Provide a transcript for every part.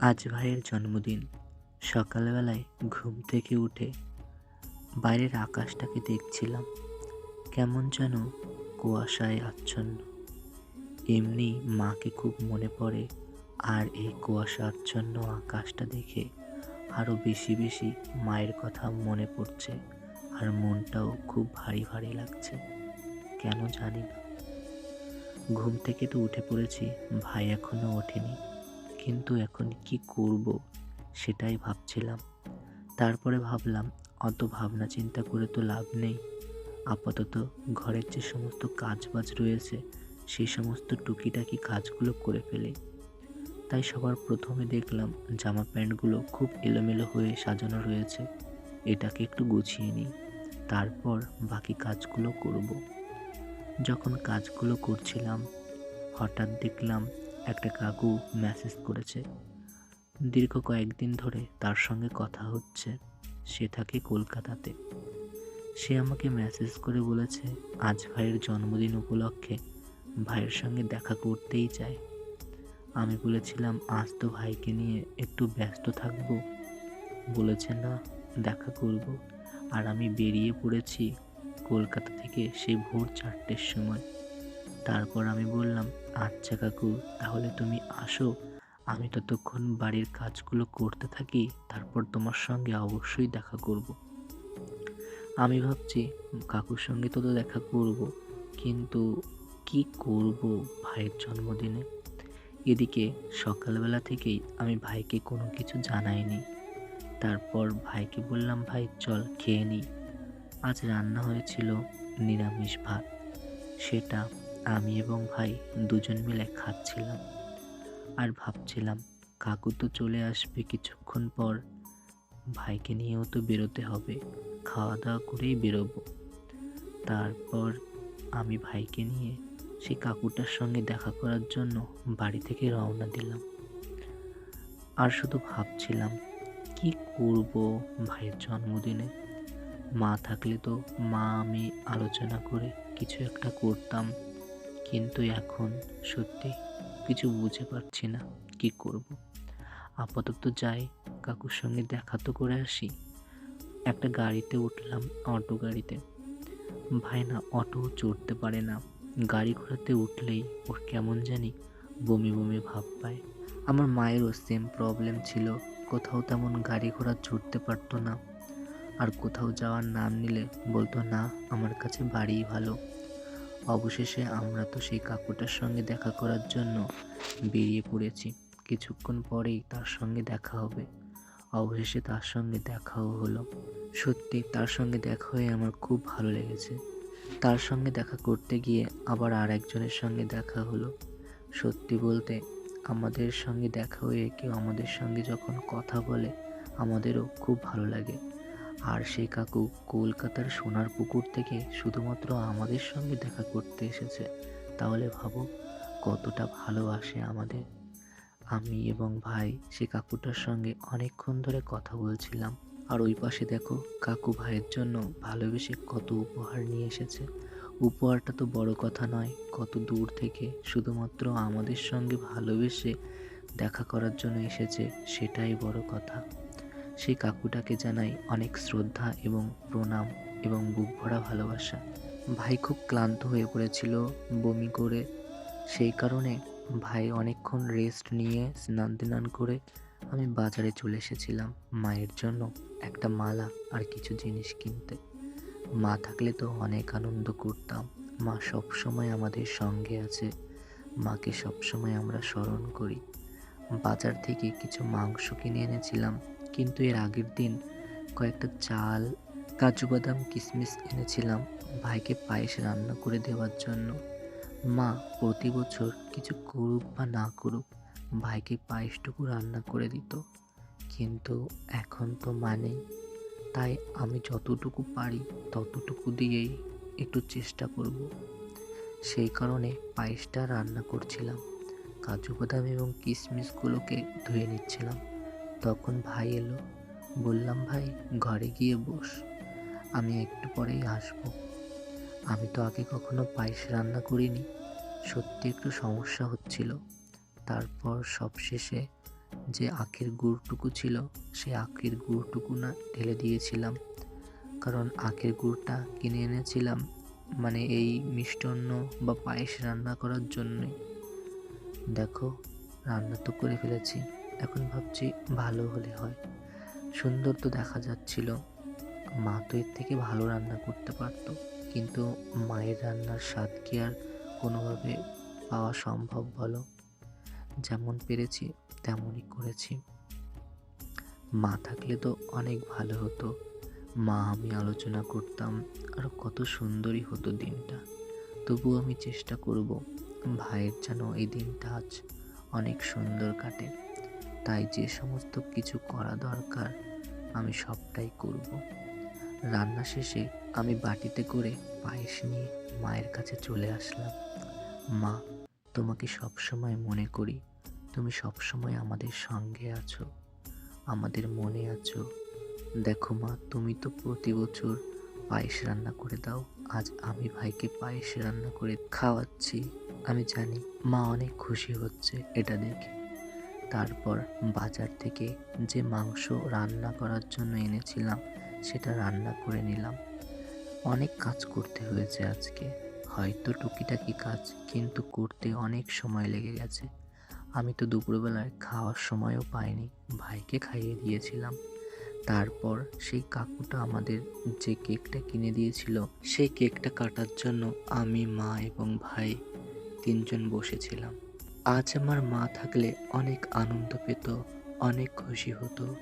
আজ ভাইয়ের জন্মদিন। সকালবেলায় ঘুম থেকে উঠে বাইরের আকাশটাকে দেখছিলাম। কেমন যেন কুয়াশায় আচ্ছন্ন। এমনি মাকে খুব মনে পড়ে আর এই কুয়াশা আচ্ছন্ন আকাশটা দেখে আরও বেশি বেশি মায়ের কথা মনে পড়ছে আর মনটাও খুব ভারী ভারী লাগছে। কেন জানি না। ঘুম থেকে তো উঠে পড়েছি, ভাই এখনও ওঠেনি। কিন্তু এখন কি করব? সেটাই ভাবছিলাম। তারপরে ভাবলাম, অত ভাবনা চিন্তা করে তো লাভ নেই। আপাতত ঘরের যে সমস্ত কাজবাজ রয়েছে সেই সমস্ত টুকিটাকি কাজগুলো করে ফেলে। তাই সবার প্রথমে দেখলাম, জামা প্যান্টগুলো খুব এলোমেলো হয়ে সাজানো রয়েছে। এটাকে একটু গুছিয়ে নিই। তারপর বাকি কাজগুলো করব। যখন কাজগুলো করছিলাম, হঠাৎ দেখলাম একটা কাকু মেসেজ করেছে। দীর্ঘ কয়েকদিন ধরে তার সঙ্গে কথা হচ্ছে, সে থাকে কলকাতাতে। সে আমাকে মেসেজ করে বলেছে, আজ ভাইয়ের জন্মদিন উপলক্ষে ভাইয়ের সঙ্গে দেখা করতেই চায় আমি বলেছিলাম, আজ তো ভাইকে নিয়ে একটু ব্যস্ত থাকব। বলেছে, না, দেখা করব। আর আমি বেরিয়ে পড়েছি কলকাতা থেকে সেই ভোর চারটের সময়। তারপর আমি বললাম আচ্ছা কাকু, তাহলে তুমি আসো। আমি ততক্ষণ বাড়ির কাজগুলো করতে থাকি, তারপর তোমার সঙ্গে অবশ্যই দেখা করব। আমি ভাবছি কাকুর সঙ্গে তো দেখা করব, কিন্তু কি করব ভাইয়ের জন্মদিনে? এদিকে সকালবেলা থেকেই আমি ভাইকে কোনো কিছু জানাইনি। তারপর ভাইকে বললাম, ভাই, চল খেয়ে নিই আজ রান্না হয়েছিল নিরামিষ ভাত। সেটা আমি এবং ভাই দুজন মিলে খাচ্ছিলাম আর ভাবছিলাম, কাকু তো চলে আসবে কিছুক্ষণ পর। ভাইকে নিয়েও তো বেরোতে হবে খাওয়া দাওয়া করেই বেরোবো। তারপর আমি ভাইকে নিয়ে সেই কাকুটার সঙ্গে দেখা করার জন্য বাড়ি থেকে রওনা দিলাম। আর শুধু ভাবছিলাম, কি করব ভাইয়ের জন্মদিনে? মা থাকলে তো মা আমি আলোচনা করে কিছু একটা করতাম। কিন্তু এখন সত্যি কিছু বুঝে পারছি না কি করব। আপাতত যাই, কাকুর সঙ্গে দেখা তো করে আসি। একটা গাড়িতে উঠলাম, অটো গাড়িতে। ভাই না অটো চড়তে পারে না। গাড়ি ঘোড়াতে উঠলেই ওর কেমন জানি বমি বমি ভাব পায়। আমার মায়েরও সেম প্রবলেম ছিল, কোথাও তেমন গাড়ি ঘোড়া চড়তে পারতো না। আর কোথাও যাওয়ার নাম নিলে বলতো, না, আমার কাছে বাড়িই ভালো। অবশেষে আমরা তো সেই কাকুটার সঙ্গে দেখা করার জন্য বেরিয়ে পড়েছি। কিছুক্ষণ পরেই তার সঙ্গে দেখা হবে। অবশেষে তার সঙ্গে দেখাও হলো। সত্যি, তার সঙ্গে দেখা হয়ে আমার খুব ভালো লেগেছে। তার সঙ্গে দেখা করতে গিয়ে আবার আর একজনের সঙ্গে দেখা হলো। সত্যি বলতে, আমাদের সঙ্গে দেখা হয়ে কেউ আমাদের সঙ্গে যখন কথা বলে, আমাদেরও খুব ভালো লাগে। আর সেই কাকু কলকাতার সোনার পুকুর থেকে শুধুমাত্র আমাদের সঙ্গে দেখা করতে এসেছে। তাহলে ভাবো, কতটা ভালোবাসে আমাদের। আমি এবং ভাই সে কাকুটার সঙ্গে অনেকক্ষণ ধরে কথা বলছিলাম। আর ওই পাশে দেখো, কাকু ভাইয়ের জন্য ভালোবেসে কত উপহার নিয়ে এসেছে। উপহারটা তো বড় কথা নয়, কত দূর থেকে শুধুমাত্র আমাদের সঙ্গে ভালোবেসে দেখা করার জন্য এসেছে, সেটাই বড় কথা। সেই কাকুটাকে জানাই অনেক শ্রদ্ধা এবং প্রণাম এবং বুক ভরা ভালোবাসা। ভাই খুব ক্লান্ত হয়ে পড়েছিল, বমি করে। সেই কারণে ভাই অনেকক্ষণ রেস্ট নিয়ে স্নান টান করে আমি বাজারে চলে এসেছিলাম মায়ের জন্য একটা মালা আর কিছু জিনিস কিনতে। মা থাকলে তো অনেক আনন্দ করতাম। মা সবসময় আমাদের সঙ্গে আছে। মাকে সবসময় আমরা স্মরণ করি। বাজার থেকে কিছু মাংস কিনে এনেছিলাম। কিন্তু এর আগের দিন কয়েকটা চাল, কাজু বাদাম কিশমিশ এনেছিলাম ভাইকে পায়েস রান্না করে দেওয়ার জন্য। মা প্রতি বছর কিছু করুক বা না করুক ভাইকে পায়েসটুকু রান্না করে দিত। কিন্তু এখন তো মানেই। তাই আমি যতটুকু পারি ততটুকু দিয়েই একটু চেষ্টা করব। সেই কারণে পায়েসটা রান্না করছিলাম। কাজু বাদাম এবং কিশমিশগুলোকে ধুয়ে নিচ্ছিলাম। তখন ভাই এলো। বললাম, ভাই, ঘরে গিয়ে বস, আমি একটু পরেই আসব। আমি তো আগে কখনো পায়েস রান্না করিনি। সত্যি একটু সমস্যা হচ্ছিল। তারপর সবশেষে যে আখের গুড়টুকু ছিল সেই আখের গুড়টুকু না ঢেলে দিয়েছিলাম। কারণ আখের গুড়টা কিনে এনেছিলাম মানে এই মিষ্টান্ন বা পায়েস রান্না করার জন্যই দেখো, রান্না তো করে ফেলেছি। এখন ভাবছি ভালো হলে হয়। সুন্দর তো দেখা যাচ্ছিল। মা তো এর থেকে ভালো রান্না করতে পারতো। কিন্তু মায়ের রান্নার স্বাদ কি আর কোনোভাবে পাওয়া সম্ভব বলো? যেমন পেরেছি, তেমনই করেছি। মা থাকলে তো অনেক ভালো হতো। মা, আমি আলোচনা করতাম, আর কত সুন্দরই হতো দিনটা। তবুও আমি চেষ্টা করব, ভাইয়ের যেন এই দিনটা আজ অনেক সুন্দর কাটে। তাই যে সমস্ত কিছু করা দরকার, আমি সবটাই করব। রান্না শেষে আমি বাটিতে করে পায়েস নিয়ে মায়ের কাছে চলে আসলাম। মা, তোমাকে সবসময় মনে করি। তুমি সবসময় আমাদের সঙ্গে আছো, আমাদের মনে আছো। দেখো মা, তুমি তো প্রতি বছর পায়েস রান্না করে দাও। আজ আমি ভাইকে পায়েস রান্না করে খাওয়াচ্ছি। আমি জানি মা অনেক খুশি হচ্ছে এটা দেখে। তারপর বাজার থেকে যে মাংস রান্না করার জন্য এনেছিলাম, সেটা রান্না করে নিলাম। অনেক কাজ করতে হয়েছে আজকে। হয়তো টুকিটাকি কাজ, কিন্তু করতে অনেক সময় লেগে গেছে। আমি তো দুপুরবেলায় খাওয়ার সময়ও পাইনি, ভাইকে খাইয়ে দিয়েছিলাম। তারপর সেই কাকুটা আমাদের যে কেকটা কিনে দিয়েছিল, সেই কেকটা কাটার জন্য আমি, মা এবং ভাই তিনজন বসেছিলাম। আজ আমার মা থাকলে অনেক আনন্দ পেত, অনেক খুশি হতো।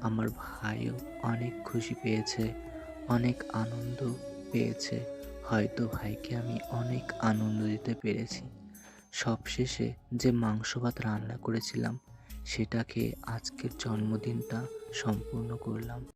আমার ভাইও অনেক খুশি পেয়েছে, অনেক আনন্দ পেয়েছে। হয়তো ভাইকে আমি অনেক আনন্দ দিতে পেরেছি। সবশেষে যে মাংস ভাত রান্না করেছিলাম, সেটাকে আজকের জন্মদিনটা সম্পূর্ণ করলাম।